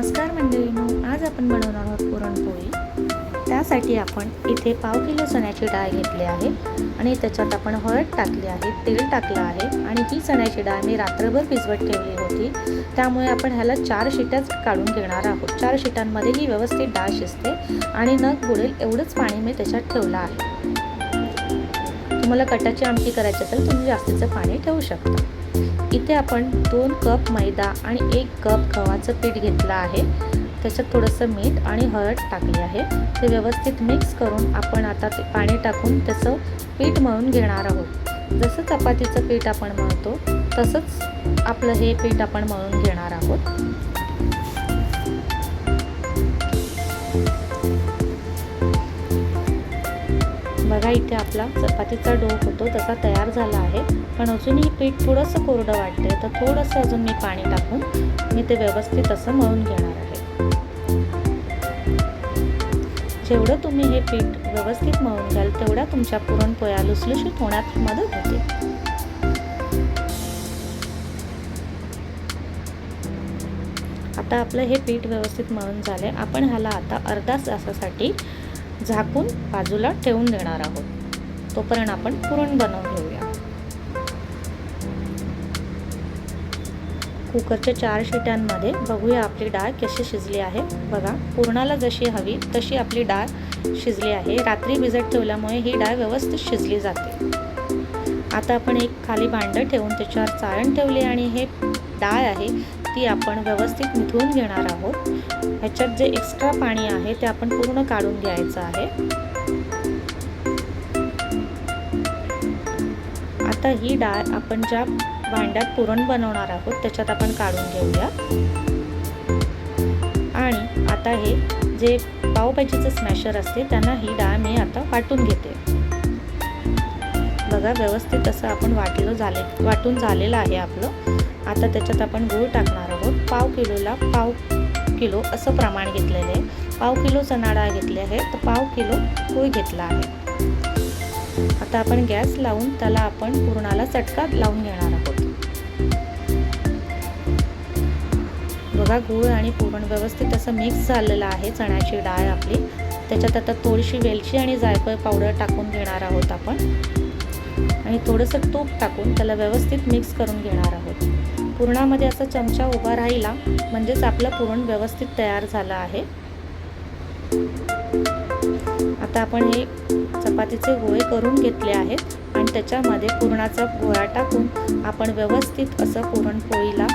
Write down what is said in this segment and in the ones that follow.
नमस्कार मंडळीनो आज आपण बनवणार आहोत पुरणपोळी. त्यासाठी आपण इथे पाव किलो चण्याची डाळ घेतली आहे आणि त्याच्यात आपण हळद टाकली आहे तेल टाकलं आहे आणि ही चण्याची डाळ मी रात्रभर भिजवत ठेवली होती. त्यामुळे आपण ह्याला चार शिट्याच काढून घेणार आहोत. चार शिटांमध्ये ही व्यवस्थित डाळ शिजते आणि नग बुडेल एवढंच पाणी मी त्याच्यात ठेवलं आहे. तुम्हाला कटाची आमटी करायची असेल तुम्ही जास्तीचं पाणी ठेवू शकता. इथे आपण दोन कप मैदा आणि एक कप गव्हाचं पीठ घेतलं आहे. त्याच्यात थोडंसं मीठ आणि हळद टाकली आहे. ते व्यवस्थित मिक्स करून आपण आता ते पाणी टाकून त्याचं पीठ मळून घेणार आहोत. जसं चपातीचं पीठ आपण मळतो तसंच आपलं हे पीठ आपण मळून घेणार आहोत. हा इथे आपला. चपातीचा डो होतो तसा तयार झाला आहे. पण अजूनही पीठ थोडंसं कोरडं वाटते तर थोडंसं अजून मी पाणी टाकून मी ते व्यवस्थित असं मळून घेणार आहे. जेवढं तुम्ही हे पीठ व्यवस्थित मळून घ्याल तेवढ्या तुमच्या पुरणपोळ्या लुसलुशीत होण्यात मदत होते. आता आपलं हे पीठ व्यवस्थित मळून झाले आपण ह्याला आता अर्धा तासासाठी झाकून बाजूला ठेवून देणार आहोत. तोपर्यंत आपण पुरण बनवून घेऊया. कुकरच्या चार शिट्यांमध्ये बघूया आपली डाळ कशी शिजली आहे. बघा पुरणाला जशी हवी तशी आपली डाळ शिजली आहे. रात्री भिजत ठेवल्यामुळे ही डाळ व्यवस्थित शिजली जाते. आता आपण एक खाली भांडं ठेवून त्याच्यावर चाळण ठेवली आणि हे डाळ आहे ती आपण व्यवस्थित मिथळून घेणार आहोत. ह्याच्यात जे एक्स्ट्रा पाणी आहे ते आपण पूर्ण काढून घ्यायचं आहे. आता ही डाळ आपण ज्या भांड्यात पुरण बनवणार आहोत त्याच्यात आपण काढून घेऊया. आणि आता हे जे पावभाजीचं स्मॅशर असते त्यांना ही डाळ मी आता वाटून घेते. बघा व्यवस्थित असं आपण वाटलं झाले वाटून झालेलं आहे आपलं. आता त्याच्यात आपण गूळ टाकणार आहोत. पाव किलोला पाव किलो असं प्रमाण घेतलेलं आहे. पाव किलो चणा डाळ घेतली आहे तर पाव किलो गूळ घेतला आहे. आता आपण गॅस लावून त्याला आपण पुरणाला चटका लावून घेणार आहोत. बघा गूळ आणि पुरण व्यवस्थित असं मिक्स झालेलं आहे. चण्याची डाळ आपली. त्याच्यात आता थोडीशी वेलची आणि जायफळ पावडर टाकून घेणार आहोत आपण. आणि थोडंसं तूप टाकून त्याला व्यवस्थित मिक्स करून घेणार आहोत. पुरणामध्ये असा चमचा उभा राहिला म्हणजेच आपलं पुरण व्यवस्थित तयार झालं आहे. आता आपण हे चपातीचे गोळे करून घेतले आहेत आणि त्याच्यामध्ये पुरणाचा गोळा टाकून आपण व्यवस्थित असं पुरणपोळीला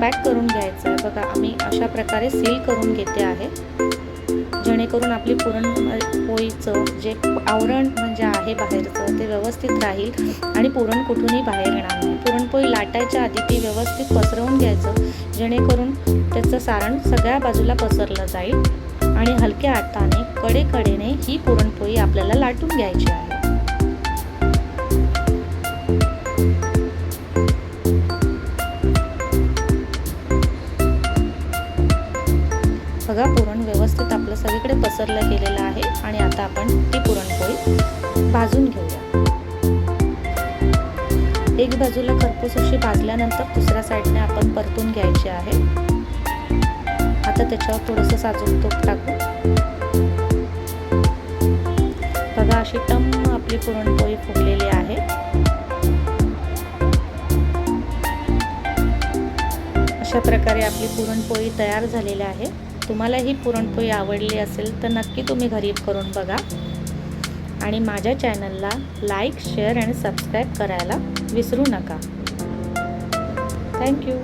पॅक करून घ्यायचं आहे. बघा आम्ही अशा प्रकारे सील करून घेते आहे. जेणेकरून आपली पुरणपोळीचं जे आवरण म्हणजे आहे बाहेरचं ते व्यवस्थित राहील आणि पुरण कुठूनही बाहेर येणार नाही. पुरणपोळी लाटायच्या आधी ती व्यवस्थित पसरवून घ्यायचं जेणेकरून त्याचं सारण सगळ्या बाजूला पसरलं जाईल आणि हलक्या हाताने कडेकडेने ही पुरणपोळी आपल्याला लाटून घ्यायची आहे. बघा पुरण व्यवस्थित आपलं सगळीकडे पसरलं गेलेलं आहे आणि आता आपण ती पुरणपोळी भाजून घेऊया. एक बाजूला खरपूस अशी भाजल्यानंतर दुसऱ्या साईडने आपण परतून घ्यायची आहे. आता त्याच्यावर थोडंसं साजूक तूप टाकू. बघा अशी टम आपली पुरणपोळी फुगलेली आहे. अशा प्रकारे आपली पुरणपोळी तयार झालेली आहे. तुम्हाला ही पुरणपोळी आवडली असेल तर नक्की तुम्ही घरी करून बघा. आणि माझ्या चॅनलला लाईक शेअर आणि सबस्क्राईब करायला विसरू नका. थँक्यू.